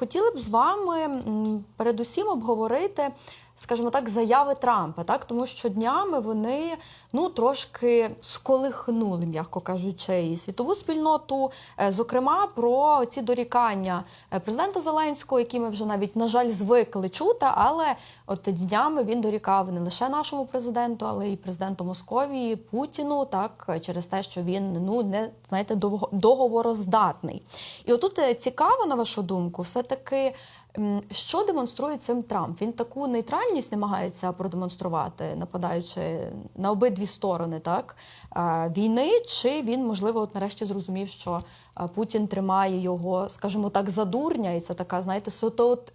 Хотіли б з вами передусім обговорити, скажімо так, заяви Трампа, так тому що днями вони ну трошки сколихнули, м'яко кажучи, і світову спільноту. Е, Зокрема, про ці дорікання е, президента Зеленського, які ми вже навіть на жаль звикли чути, але от днями він дорікав не лише нашому президенту, але й президенту Московії Путіну, так через те, що він ну не знаєте договороздатний. І отут е, цікаво, на вашу думку, все таки. Що демонструє цим Трамп? Він таку нейтральність намагається продемонструвати, нападаючи на обидві сторони, так війни, чи він можливо от нарешті зрозумів, що Путін тримає його, скажімо так, за дурня, і це така, знаєте,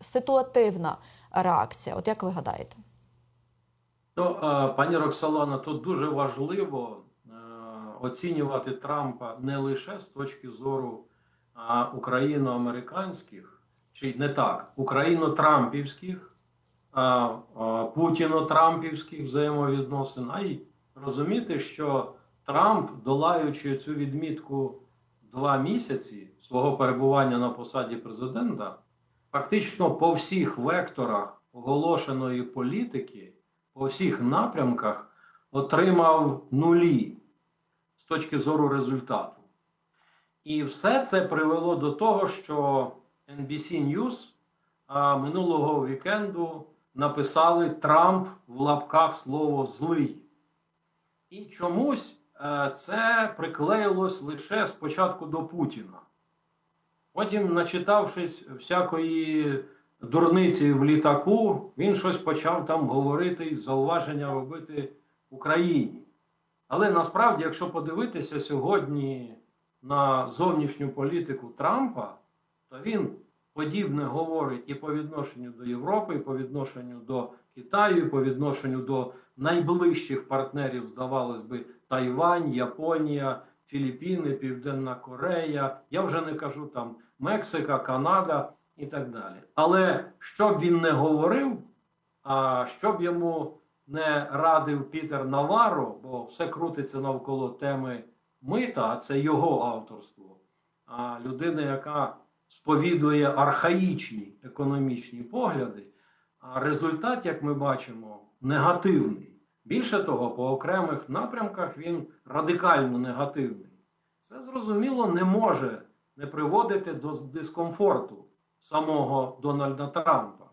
ситуативна реакція. От як ви гадаєте? Ну, е, пані Роксолана, тут дуже важливо е, оцінювати Трампа не лише з точки зору україно-американських, чи не так, україно-трампівських, путіно-трампівських взаємовідносин, а й розуміти, що Трамп, долаючи цю відмітку два місяці свого перебування на посаді президента, фактично по всіх векторах оголошеної політики по всіх напрямках отримав нулі з точки зору результату. І все це привело до того, що NBC News минулого вікенду написали Трамп в лапках слово злий. І чомусь е, це приклеїлось лише спочатку до Путіна. Потім, начитавшись всякої дурниці в літаку, він щось почав там говорити і зауваження робити Україні. Але насправді, якщо подивитися сьогодні на зовнішню політику Трампа, то він подібне говорить і по відношенню до Європи, і по відношенню до Китаю, і по відношенню до найближчих партнерів, здавалось би, Тайвань, Японія, Філіппіни, Південна Корея. Я вже не кажу там Мексика, Канада і так далі. Але що б він не говорив, а що б йому не радив Пітер Наваро, бо все крутиться навколо теми мита, а це його авторство. А людина, яка сповідує архаїчні економічні погляди, а результат, як ми бачимо, негативний. Більше того, по окремих напрямках він радикально негативний. Це зрозуміло не може не приводити до дискомфорту самого Дональда Трампа.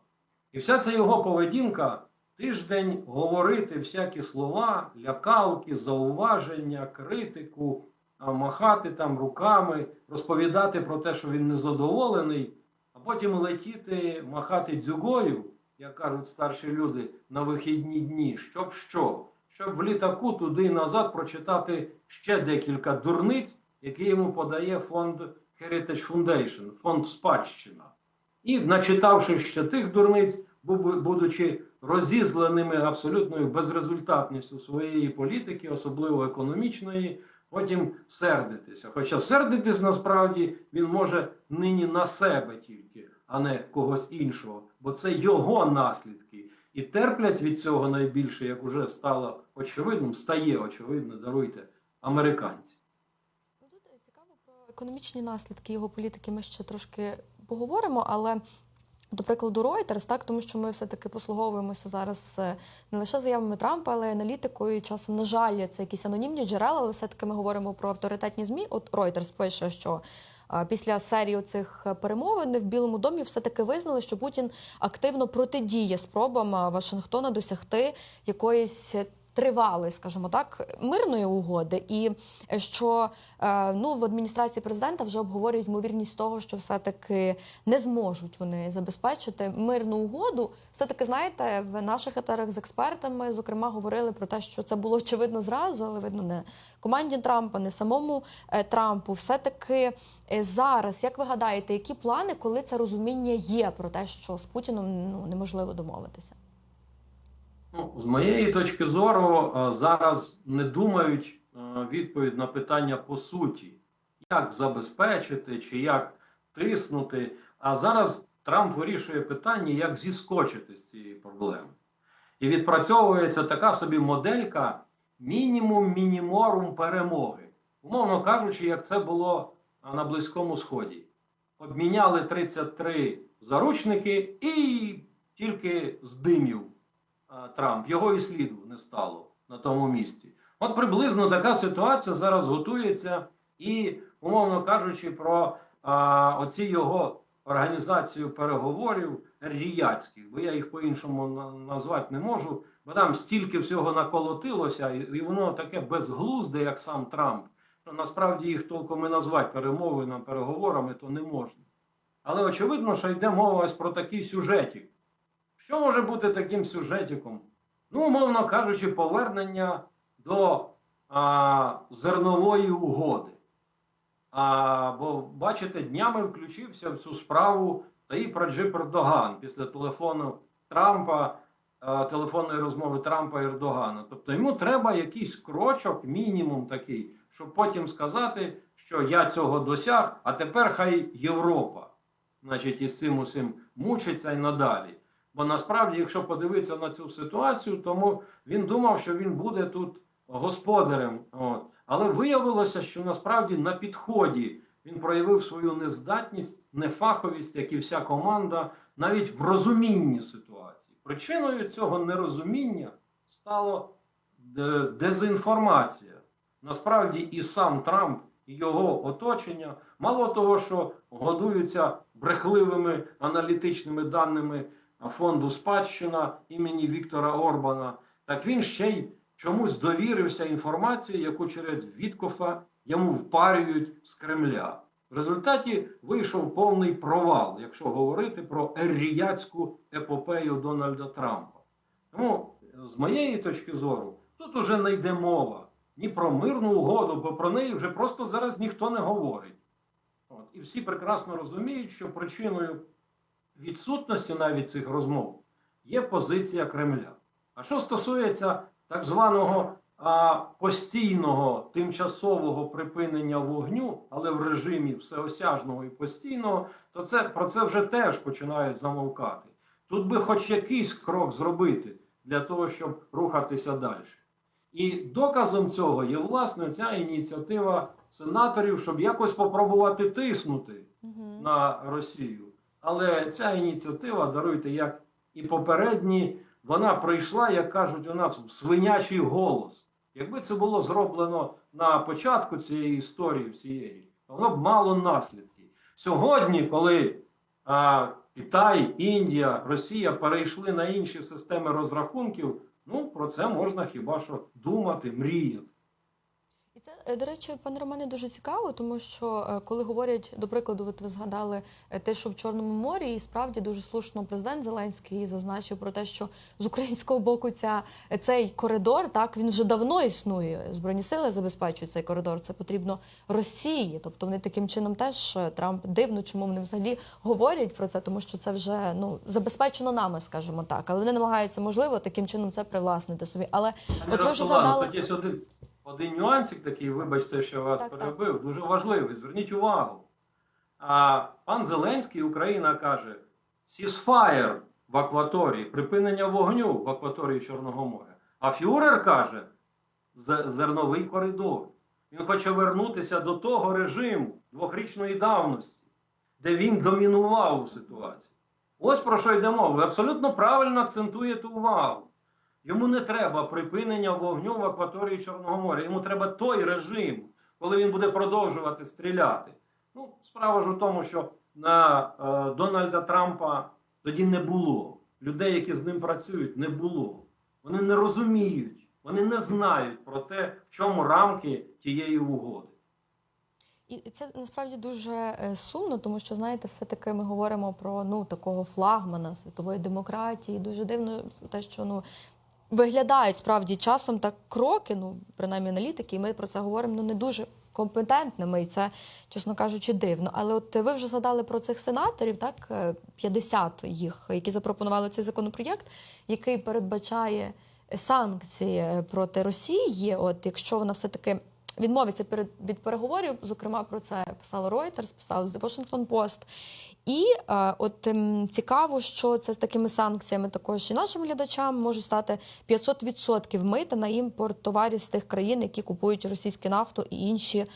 І вся ця його поведінка тиждень говорити всякі слова, лякалки, зауваження, критику, махати там руками, розповідати про те, що він незадоволений, а потім летіти, махати дзюгою, як кажуть старші люди, на вихідні дні, щоб що? Щоб в літаку туди і назад прочитати ще декілька дурниць, які йому подає фонд Heritage Foundation, фонд спадщина. І, начитавши ще тих дурниць, будучи розізленими абсолютною безрезультатністю своєї політики, особливо економічної, потім сердитися. Хоча сердитись насправді він може нині на себе тільки, а не когось іншого, бо це його наслідки. І терплять від цього найбільше, як уже стало очевидним, стає очевидно, даруйте, американці. Ну тут е, цікаво про економічні наслідки його політики. Ми ще трошки поговоримо, але. До прикладу, Reuters, так, тому що ми все-таки послуговуємося зараз е, не лише заявами Трампа, але й аналітикою. І часом, на жаль, це якісь анонімні джерела, але все-таки ми говоримо про авторитетні ЗМІ. От Reuters пише, що е, після серії цих перемовин в Білому домі все-таки визнали, що Путін активно протидіє спробам е, Вашингтона досягти якоїсь тривалої, скажімо так, мирної угоди, і е, що е, ну в адміністрації президента вже обговорюють ймовірність того, що все-таки не зможуть вони забезпечити мирну угоду. Все таки, знаєте, в наших етерах з експертами зокрема говорили про те, що це було очевидно зразу, але видно не команді Трампа, не самому е, Трампу. Все таки зараз, як ви гадаєте, які плани, коли це розуміння є про те, що з Путіном ну неможливо домовитися? Ну, з моєї точки зору, е, зараз не думають е, відповідь на питання по суті, як забезпечити чи як тиснути. А зараз Трамп вирішує питання, як зіскочити з цієї проблеми. І відпрацьовується така собі моделька мінімум мініморум перемоги. Умовно кажучи, як це було е, на Близькому Сході. Обміняли 33 заручники, і тільки здимів е, Трамп. Його і сліду не стало на тому місці. От приблизно така ситуація зараз готується, і, умовно кажучи, про а, оці його організацію переговорів ріяцьких, бо я їх по-іншому назвати не можу, бо там стільки всього наколотилося, і, воно таке безглузде, як сам Трамп. що насправді їх толком і назвати перемовинами, переговорами, то не можна. Але очевидно, що йде мова ось про такий сюжетик. Що може бути таким сюжетиком? Ну, умовно кажучи, повернення до а, зернової угоди. А, бо, бачите, днями включився в цю справу та і про Джип Ердоган після телефону Трампа, а, телефонної розмови Трампа і Ердогана. Тобто йому треба якийсь крочок, мінімум такий, щоб потім сказати, що я цього досяг, а тепер хай Європа, значить, із цим усім мучиться і надалі. Бо насправді, якщо подивитися на цю ситуацію, тому він думав, що він буде тут господарем. От. Але виявилося, що насправді на підході він проявив свою нездатність, нефаховість, як і вся команда, навіть в розумінні ситуації. Причиною цього нерозуміння стало дезінформація. Насправді, і сам Трамп, і його оточення, мало того, що годуються брехливими аналітичними даними фонду спадщина імені Віктора Орбана, так він ще й чомусь довірився інформації, яку через Віткофа йому впарюють з Кремля. В результаті вийшов повний провал, якщо говорити про ерріяцьку епопею Дональда Трампа. Тому, з моєї точки зору, тут уже не йде мова ні про мирну угоду, бо про неї вже просто зараз ніхто не говорить. От. І всі прекрасно розуміють, що причиною відсутності навіть цих розмов є позиція Кремля. А що стосується так званого а, постійного тимчасового припинення вогню, але в режимі всеосяжного і постійного, то це про це вже теж починають замовкати. Тут би хоч якийсь крок зробити для того, щоб рухатися далі. І доказом цього є власне ця ініціатива сенаторів, щоб якось попробувати тиснути Мгм. на Росію. Але ця ініціатива, даруйте, як і попередні, вона прийшла, як кажуть у нас, в свинячий голос. Якби це було зроблено на початку цієї історії всієї, воно б мало наслідків. Сьогодні, коли а, Китай, Індія, Росія перейшли на інші системи розрахунків, ну про це можна хіба що думати, мріяти. І це, е, до речі, пане Романе, дуже цікаво, тому що е, коли говорять, до прикладу, от ви згадали е, те, що в Чорному морі, і справді дуже слушно президент Зеленський зазначив про те, що з українського боку ця, цей коридор, так він вже давно існує. Збройні сили забезпечують цей коридор. Це потрібно Росії. Тобто вони таким чином теж Трамп дивно, чому вони взагалі говорять про це, тому що це вже ну забезпечено нами, скажімо так. Але вони намагаються можливо таким чином це привласнити собі. Але от ви вже згадали. Один, нюансик такий, вибачте, що вас Так, так. перебив, дуже важливий. Зверніть увагу. А пан Зеленський, Україна каже: сісфаєр в акваторії, припинення вогню в акваторії Чорного моря. А Фюрер каже: зерновий коридор. Він хоче вернутися до того режиму двохрічної давності, де він домінував у ситуації. Ось про що йде мова. Ви абсолютно правильно акцентуєте увагу. Йому не треба припинення вогню в акваторії Чорного моря. Йому треба той режим, коли він буде продовжувати стріляти. Ну, справа ж у тому, що на е, Дональда Трампа тоді не було. Людей, які з ним працюють, не було. Вони не розуміють, вони не знають про те, в чому рамки тієї угоди. І це насправді дуже е, сумно, тому що знаєте, все-таки ми говоримо про ну такого флагмана світової демократії. Дуже дивно те, що ну виглядають справді часом так кроки, ну принаймні аналітики, і ми про це говоримо ну не дуже компетентними, і це, чесно кажучи, дивно. Але от ви вже згадали про цих сенаторів, так е, 50 їх, які запропонували цей законопроєкт, який передбачає санкції е, проти Росії. От якщо вона все таки відмовиться від переговорів. Зокрема, про це писало Reuters, писав The Washington Post. І е, от ем, цікаво, що це з такими санкціями також і нашим глядачам може стати 500% мита на імпорт товарів з тих країн, які купують російську нафту і інші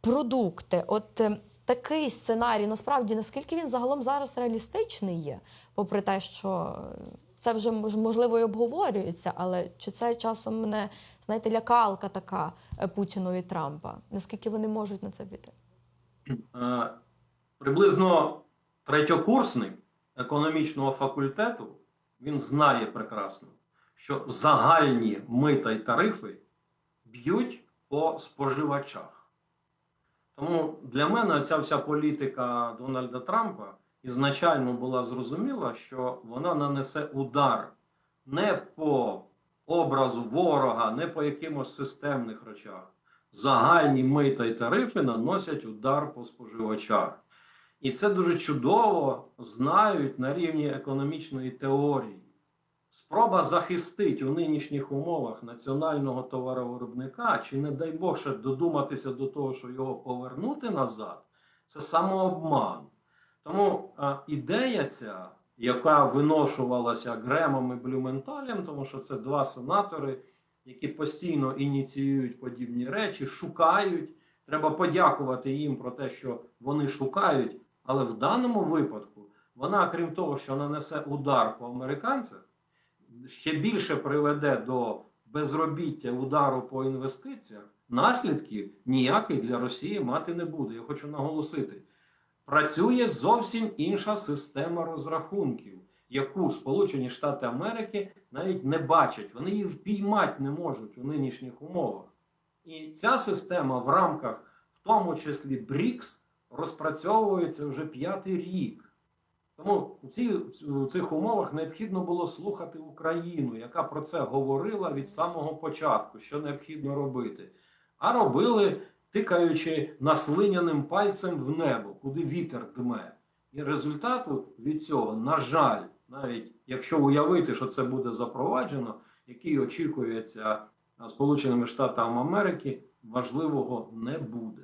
продукти. От ем, такий сценарій насправді наскільки він загалом зараз реалістичний є, попри те, що е, це вже можливо і обговорюється, але чи це часом не знаєте лякалка така е, Путіну і Трампа? Наскільки вони можуть на це піти? Е, Приблизно третьокурсник економічного факультету він знає прекрасно, що загальні мита й тарифи б'ють по споживачах. Тому для мене ця вся політика Дональда Трампа ізначально була зрозуміла, що вона нанесе удар не по образу ворога, не по якимось системних речах. Загальні мита й тарифи наносять удар по споживачах. І це дуже чудово знають на рівні економічної теорії. Спроба захистити у нинішніх умовах національного товаровиробника, чи, не дай Бог, ще додуматися до того, що його повернути назад, це самообман. Тому а, ідея ця, яка виношувалася Гремом і Блюменталем, тому що це два сенатори, які постійно ініціюють подібні речі, шукають. Треба подякувати їм про те, що вони шукають. Але в даному випадку вона, крім того, що нанесе удар по американцях, ще більше приведе до безробіття удару по інвестиціях, наслідків ніяких для Росії мати не буде. Я хочу наголосити: працює зовсім інша система розрахунків, яку Сполучені Штати Америки навіть не бачать. Вони її впіймати не можуть у нинішніх умовах. І ця система в рамках, в тому числі БРІКС, розпрацьовується вже п'ятий рік. Тому у, ці, у цих умовах необхідно було слухати Україну, яка про це говорила від самого початку, що необхідно робити. А робили, тикаючи наслиняним пальцем в небо, куди вітер дме. І результату від цього, на жаль, навіть якщо уявити, що це буде запроваджено, який очікується Сполученими Штатами Америки, важливого не буде.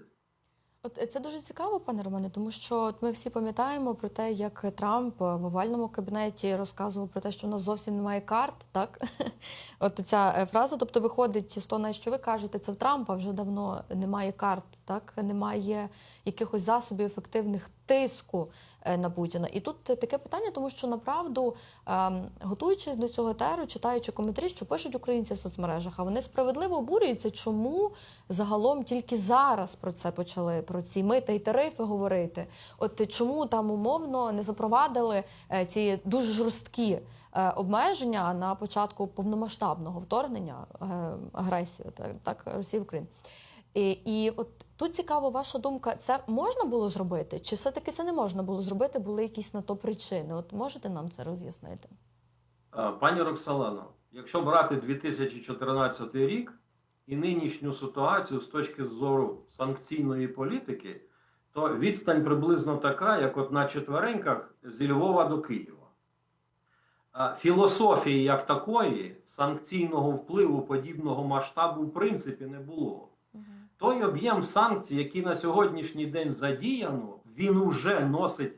От е, це дуже цікаво, пане Романе, тому що от ми всі пам'ятаємо про те, як Трамп е, в овальному кабінеті розказував про те, що у нас зовсім немає карт. Так, от ця е, фраза, тобто виходить з того, що ви кажете, це в Трампа вже давно немає карт, так немає якихось засобів ефективних тиску е, на Путіна. І тут таке питання, тому що направду, ем, готуючись до цього теру, читаючи коментарі, що пишуть українці в соцмережах, а вони справедливо обурюються, чому загалом тільки зараз про це почали, про ці мита і тарифи говорити. От чому там умовно не запровадили е, ці дуже жорсткі е, обмеження на початку повномасштабного вторгнення агресії так, так Росії в Україну. І, і от тут цікаво ваша думка, це можна було зробити? Чи все-таки це не можна було зробити? Були якісь на то причини? От можете нам це роз'яснити? Е, Пані Роксалано, якщо брати 2014 рік і нинішню ситуацію з точки зору санкційної політики, то відстань приблизно така, як от на четвереньках зі Львова до Києва. Філософії як такої, санкційного впливу подібного масштабу в принципі не було. Той об'єм санкцій, який на сьогоднішній день задіяно, він уже носить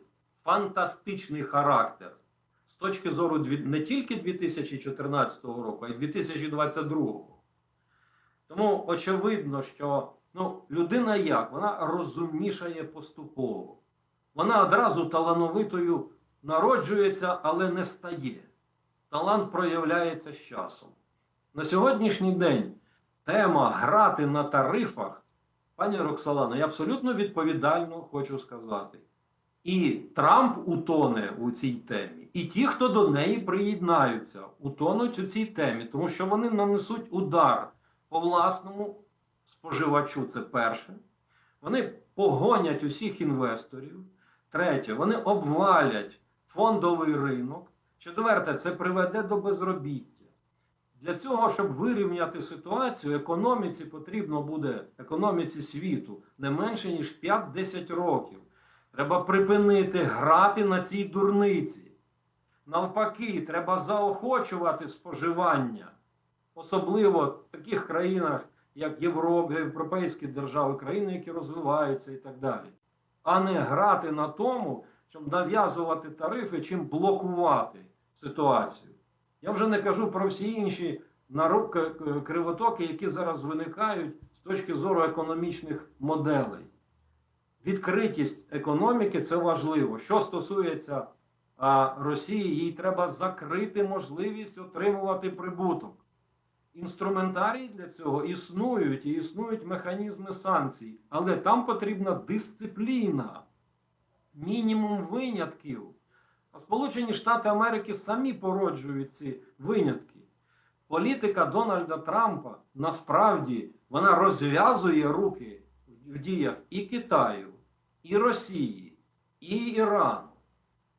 фантастичний характер з точки зору не тільки 2014 року, а й 2022. Тому очевидно, що ну, людина як? Вона розумнішає поступово. Вона одразу талановитою народжується, але не стає. Талант проявляється з часом. На сьогоднішній день тема грати на тарифах, пані Роксолано, я абсолютно відповідально хочу сказати. І Трамп утоне у цій темі, і ті, хто до неї приєднаються, утонуть у цій темі, тому що вони нанесуть удар по власному споживачу. Це перше. Вони погонять усіх інвесторів. Третє, вони обвалять фондовий ринок. Четверте, це приведе до безробіття. Для цього, щоб вирівняти ситуацію, економіці потрібно буде економіці світу не менше ніж 5-10 років. Треба припинити грати на цій дурниці. Навпаки, треба заохочувати споживання, особливо в таких країнах, як Європа, європейські держави, країни, які розвиваються і так далі. А не грати на тому, щоб нав'язувати тарифи, чим блокувати ситуацію. Я вже не кажу про всі інші к- к- кривотоки, які зараз виникають з точки зору економічних моделей. відкритість економіки це важливо. Що стосується а, Росії, їй треба закрити можливість отримувати прибуток. Інструментарії для цього існують і існують механізми санкцій, але там потрібна дисципліна, мінімум винятків. Сполучені Штати Америки самі породжують ці винятки. Політика Дональда Трампа насправді вона розв'язує руки в діях і Китаю, і Росії, і Ірану.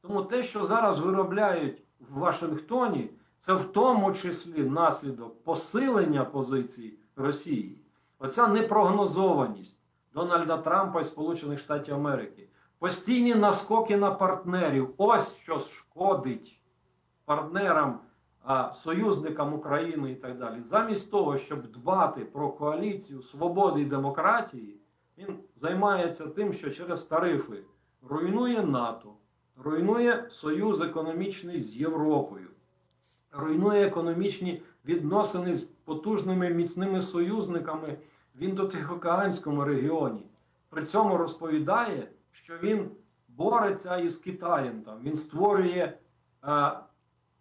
Тому те, що зараз виробляють в Вашингтоні, це в тому числі наслідок посилення позицій Росії. Оця непрогнозованість Дональда Трампа і Сполучених Штатів Америки, постійні наскоки на партнерів. Ось що шкодить партнерам, союзникам України і так далі. Замість того, щоб дбати про коаліцію свободи і демократії, він займається тим, що через тарифи руйнує НАТО, руйнує союз економічний з Європою, руйнує економічні відносини з потужними міцними союзниками в індотихоокеанському регіоні. При цьому розповідає, що він бореться із Китаєм. Там. Він створює, е,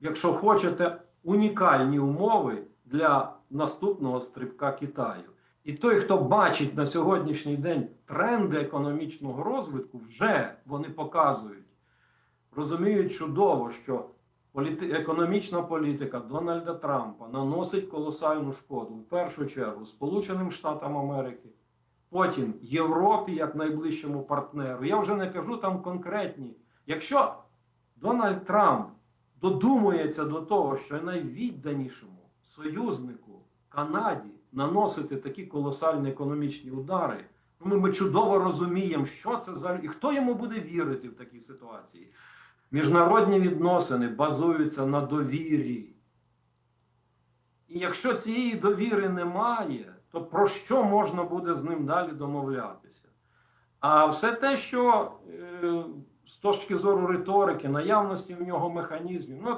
якщо хочете, унікальні умови для наступного стрибка Китаю. І той, хто бачить на сьогоднішній день тренди економічного розвитку, вже вони показують, розуміють чудово, що політи... економічна політика Дональда Трампа наносить колосальну шкоду в першу чергу Сполученим Штатам Америки, потім Європі як найближчому партнеру. Я вже не кажу там конкретні. Якщо Дональд Трамп додумується до того, що найвідданішому союзнику Канаді наносити такі колосальні економічні удари, ну, ми, ми чудово розуміємо, що це за і хто йому буде вірити в такій ситуації. Міжнародні відносини базуються на довірі. І якщо цієї довіри немає, то про що можна буде з ним далі домовлятися? А все те, що е, з точки зору риторики, наявності в нього механізмів, ну,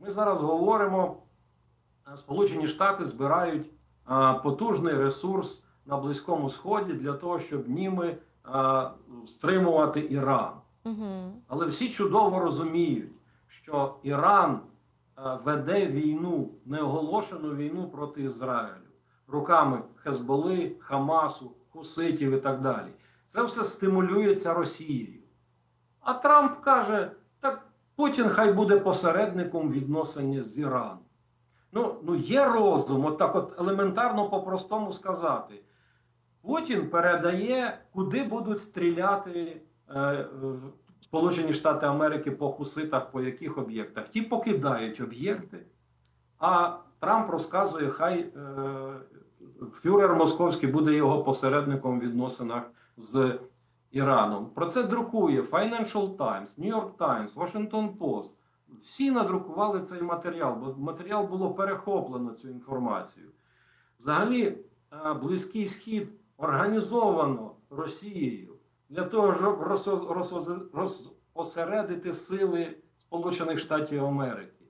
ми зараз говоримо, е, Сполучені Штати збирають е, потужний ресурс на Близькому Сході для того, щоб німи стримувати Іран. Угу. Але всі чудово розуміють, що Іран веде війну, неоголошену війну проти Ізраїлю руками Хезболи, Хамасу, Хуситів і так далі. Це все стимулюється Росією. А Трамп каже: так Путін хай буде посередником відносин з Іраном. Ну, ну є розум, от так от елементарно по-простому сказати. Путін передає, куди будуть стріляти е, Сполучені Штати Америки по хуситах, по яких об'єктах. Ті покидають об'єкти, а Трамп розказує, хай е, фюрер Московський буде його посередником в відносинах з Іраном. Про це друкує Financial Times, New York Times, Washington Post. Всі надрукували цей матеріал, бо матеріал було перехоплено цю інформацію. Взагалі, е, Близький Схід організовано Росією для того, щоб розосередити сили Сполучених Штатів Америки,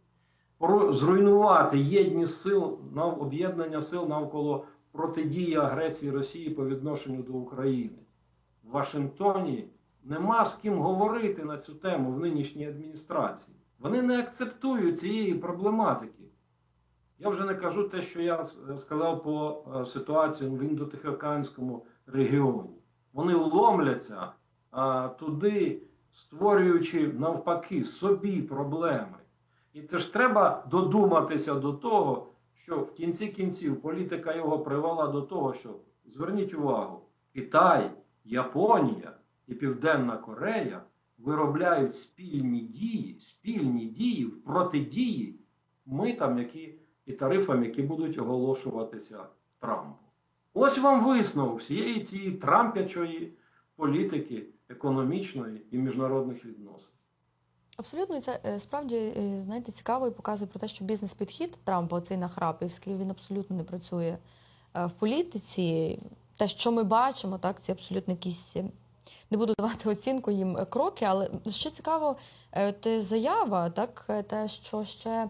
зруйнувати єдність сил на об'єднання сил навколо протидії агресії Росії по відношенню до України. В Вашингтоні нема з ким говорити на цю тему в нинішній адміністрації. Вони не акцептують цієї проблематики. Я вже не кажу те, що я сказав по е, ситуації в індотихоокеанському регіоні. Вони ломляться туди, створюючи навпаки собі проблеми. І це ж треба додуматися до того, що в кінці кінців політика його привела до того, що зверніть увагу, Китай, Японія і Південна Корея виробляють спільні дії, спільні дії в протидії митам, які і тарифам, які будуть оголошуватися Трампу. Ось вам висновок всієї цієї трампячої політики економічної і міжнародних відносин. Абсолютно, і це е, справді е, знаєте цікаво і показує про те, що бізнес-підхід Трампа, оцей нахрапівський, він абсолютно не працює е, в політиці. Те, що ми бачимо, так це абсолютно якісь. Не буду давати оцінку їм кроки, але ще цікаво, те заява, так те, що ще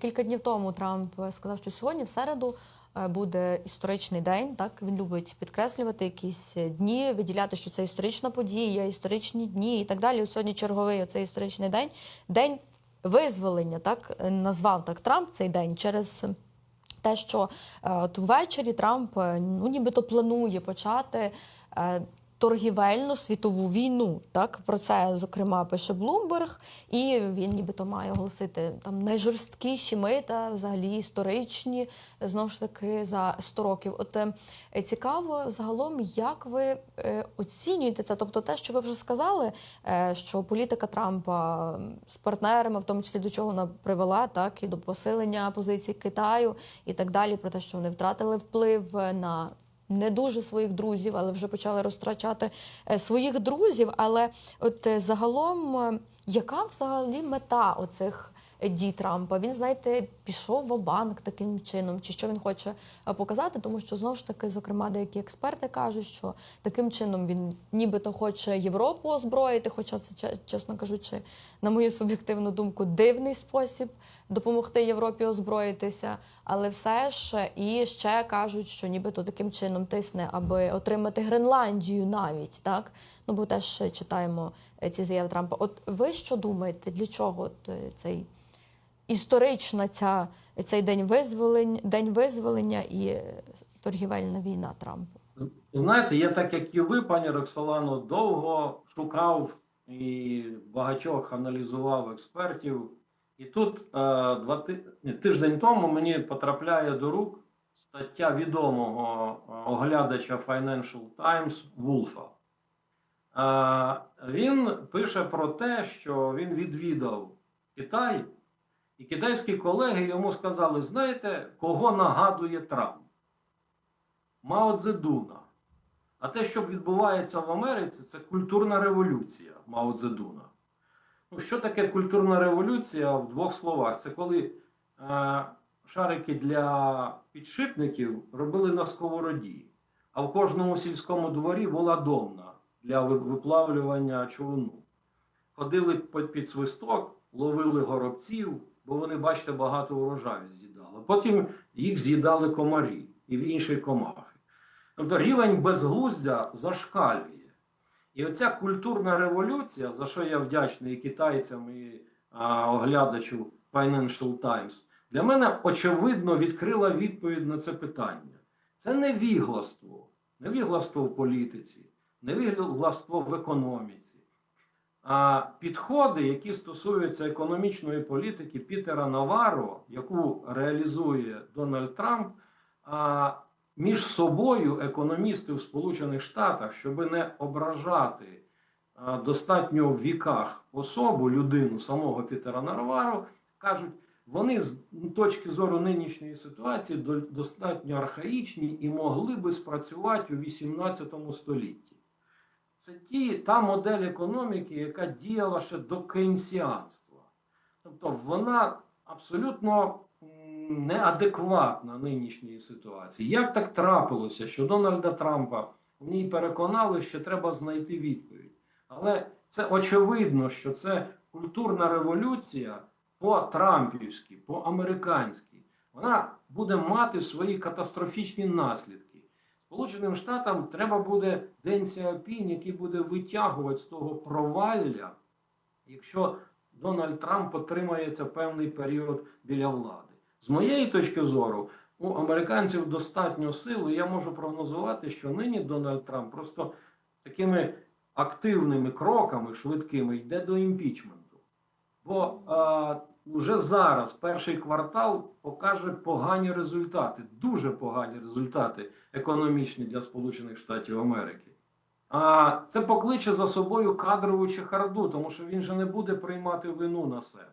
кілька днів тому Трамп сказав, що сьогодні, в середу, буде історичний день. Так він любить підкреслювати якісь е, дні, виділяти, що це історична подія, історичні дні і так далі. Сьогодні черговий оцей історичний день, день визволення. Так е, назвав так Трамп цей день через. Те, що е, от ввечері Трамп е, ну нібито планує почати е, торгівельну світову війну. Так про це зокрема пише Блумберг, і він нібито має оголосити там найжорсткіші мита, взагалі історичні, знову ж таки за 100 років. От е, цікаво загалом, як ви е, оцінюєте це? Тобто, те, що ви вже сказали, е, що політика Трампа з партнерами, в тому числі до чого вона привела, так і до посилення позицій Китаю і так далі, про те, що вони втратили вплив на не дуже своїх друзів, але вже почали розтрачати е, своїх друзів. Але от е, загалом, е, яка взагалі мета оцих дій Трампа? Він, знаєте, пішов в банк таким чином, чи що він хоче показати? Тому що знову ж таки, зокрема, деякі експерти кажуть, що таким чином він нібито хоче Європу озброїти, хоча це че- чесно кажучи, на мою суб'єктивну думку, дивний спосіб допомогти Європі озброїтися. Але все ж і ще кажуть, що нібито таким чином тисне, аби отримати Гренландію навіть так. Ну бо теж читаємо е, ці заяви Трампа. От ви що думаєте, для чого е, цей історична ця цей день визволення, день визволення і е, торгівельна війна Трампа? Знаєте, я так як і ви, пані Роксолано, довго шукав і багатьох аналізував експертів. І тут е, два ти... тиждень тому мені потрапляє до рук стаття відомого е, оглядача Financial Times Вулфа. Е, він пише про те, що він відвідав Китай, і китайські колеги йому сказали: знаєте, кого нагадує Трамп? Мао Цзедуна. А те, що відбувається в Америці, це культурна революція Мао Цзедуна. Ну, що таке культурна революція в двох словах? Це коли е, шарики для підшипників робили на сковороді, а в кожному сільському дворі була домна для виплавлювання човну. Ходили під, свисток, ловили горобців, бо вони, бачите, багато урожаю з'їдали. Потім їх з'їдали комарі і інші комахи. Тобто рівень безглуздя зашкалює. І оця культурна революція, за що я вдячний і китайцям, і а, оглядачу Financial Times, для мене очевидно відкрила відповідь на це питання. Це не вігластво, не вігластво в політиці, не вігластво в економіці. А підходи, які стосуються економічної політики Пітера Наваро, яку реалізує Дональд Трамп, а, між собою економісти в Сполучених Штатах, щоб не ображати достатньо в віках особу, людину самого Пітера Наваро, кажуть, вони з точки зору нинішньої ситуації достатньо архаїчні і могли би спрацювати у 18 столітті. Це ті, та модель економіки, яка діяла ще до кейнсіанства. Тобто вона абсолютно неадекватна нинішньої ситуації. Як так трапилося, що Дональда Трампа в ній переконали, що треба знайти відповідь? Але це очевидно, що це культурна революція по-трампівськи, по-американськи. Вона буде мати свої катастрофічні наслідки. Сполученим Штатам треба буде День Сяопінь, який буде витягувати з того провалля, якщо Дональд Трамп отримається певний період біля влади. З моєї точки зору, у американців достатньо сил, і я можу прогнозувати, що нині Дональд Трамп просто такими активними кроками, швидкими, йде до імпічменту. Бо а, вже зараз перший квартал покаже погані результати, дуже погані результати економічні для Сполучених Штатів Америки. А це покличе за собою кадрову чехарду, тому що він же не буде приймати вину на себе.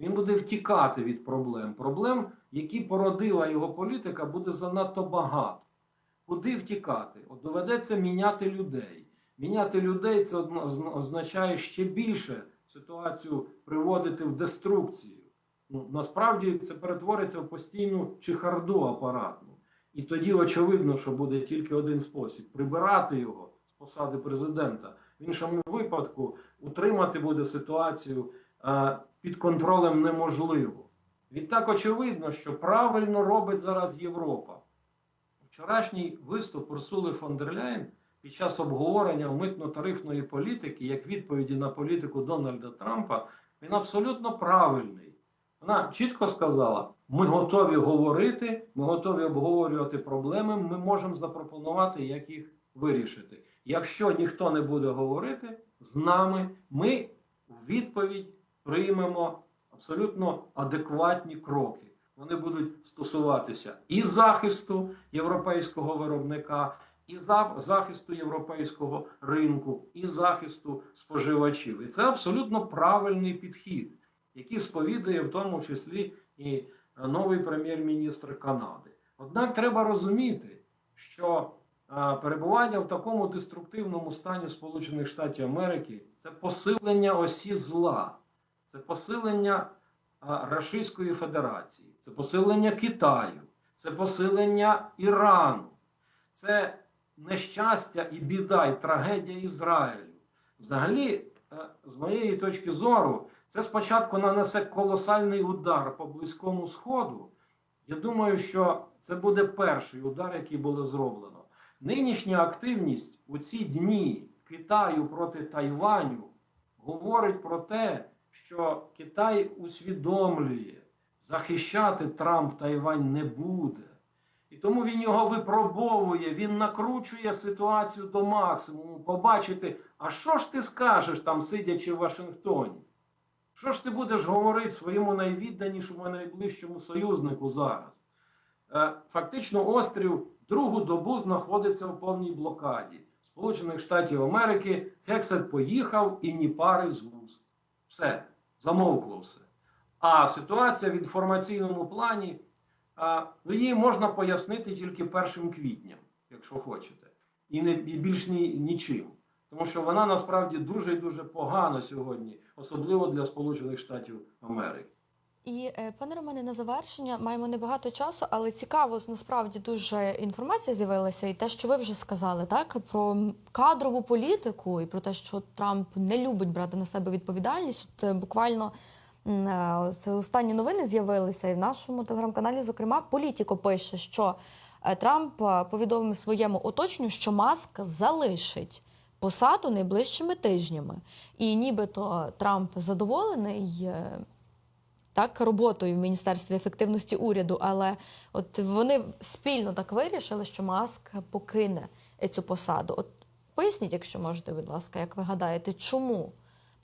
Він буде втікати від проблем. Проблем, які породила його політика, буде занадто багато. Куди втікати? От доведеться міняти людей. Міняти людей це означає ще більше ситуацію приводити в деструкцію. Ну, насправді це перетвориться в постійну чехарду апаратну. І тоді очевидно, що буде тільки один спосіб прибирати його з посади президента. В іншому випадку утримати буде ситуацію е, під контролем неможливо. Відтак очевидно, що правильно робить зараз Європа. вчорашній виступ Урсули фон дер Ляєн під час обговорення митно-тарифної політики, як відповіді на політику Дональда Трампа, він абсолютно правильний. Вона чітко сказала: ми готові говорити, ми готові обговорювати проблеми, ми можемо запропонувати, як їх вирішити. Якщо ніхто не буде говорити з нами, ми в відповідь приймемо абсолютно адекватні кроки. Вони будуть стосуватися і захисту європейського виробника, і захисту європейського ринку, і захисту споживачів. І це абсолютно правильний підхід, який сповідує в тому числі і е, новий прем'єр-міністр Канади. Однак треба розуміти, що е, перебування в такому деструктивному стані Сполучених Штатів Америки це посилення осі зла, це посилення Рашистської Федерації, це посилення Китаю, це посилення Ірану, це нещастя і біда, і трагедія Ізраїлю. Взагалі, е, з моєї точки зору, це спочатку нанесе колосальний удар по Близькому Сходу. Я думаю, що це буде перший удар, який буде зроблено. Нинішня активність у ці дні Китаю проти Тайваню говорить про те, що Китай усвідомлює, захищати Трамп Тайвань не буде. І тому він його випробовує, він накручує ситуацію до максимуму, побачити, а що ж ти скажеш там, сидячи в Вашингтоні? Що ж ти будеш говорити своєму найвідданішому, найближчому союзнику зараз? Е, Фактично, острів другу добу знаходиться в повній блокаді. Сполучених Штатів Америки Хексет поїхав і ні пари з. Все, замовкло все. А ситуація в інформаційному плані, її можна пояснити тільки першим квітням, якщо хочете, і не і більш ні, нічим. Тому що вона насправді дуже і дуже погана сьогодні, особливо для Сполучених Штатів Америки. І е, пане Романе, на завершення маємо небагато часу, але цікаво насправді дуже інформація з'явилася, і те, що ви вже сказали, так про кадрову політику і про те, що Трамп не любить брати на себе відповідальність. Тут е, буквально е, це останні новини з'явилися, і в нашому телеграм-каналі, зокрема, політико пише, що Трамп повідомив своєму оточенню, що Маск залишить посаду найближчими тижнями. І нібито Трамп задоволений. Так, роботою в Міністерстві ефективності уряду, але от вони спільно так вирішили, що Маск покине цю посаду. От поясніть, якщо можете, будь ласка, як ви гадаєте, чому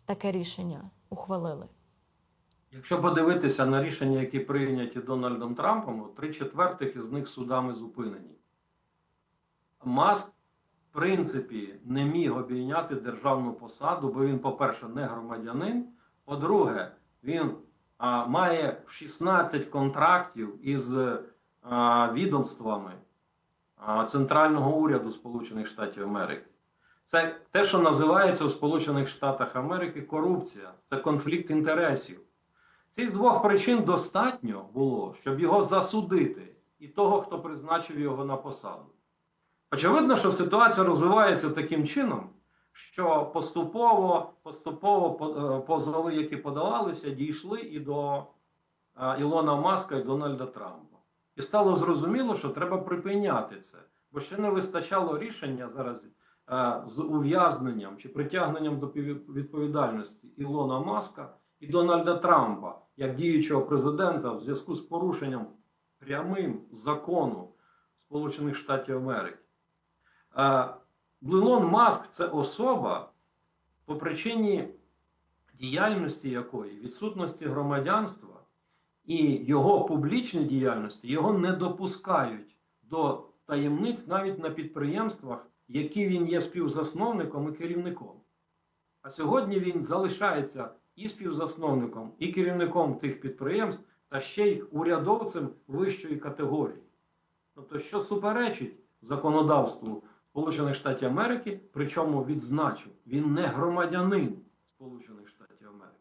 таке рішення ухвалили? Якщо подивитися на рішення, які прийняті Дональдом Трампом, три четвертих із них судами зупинені. Маск, в принципі, не міг обійняти державну посаду, бо він, по-перше, не громадянин. По-друге, він має 16 контрактів із відомствами Центрального уряду Сполучених Штатів Америки. Це те, що називається у Сполучених Штатах Америки корупція, це конфлікт інтересів. Цих двох причин достатньо було, щоб його засудити, і того, хто призначив його на посаду. Очевидно, що ситуація розвивається таким чином, що поступово, поступово по- е, позови, які подавалися, дійшли і до е, Ілона Маска і Дональда Трампа. І стало зрозуміло, що треба припиняти це, бо ще не вистачало рішення зараз е, з ув'язненням чи притягненням до відповідальності Ілона Маска і Дональда Трампа як діючого президента в зв'язку з порушенням прямим закону Сполучених Штатів Америки. Ілон Маск це особа, по причині діяльності якої, відсутності громадянства і його публічної діяльності його не допускають до таємниць навіть на підприємствах, які він є співзасновником і керівником. А сьогодні він залишається і співзасновником, і керівником тих підприємств, та ще й урядовцем вищої категорії. Тобто, що суперечить законодавству Сполучених Штатів Америки, причому відзначив, він не громадянин Сполучених Штатів Америки.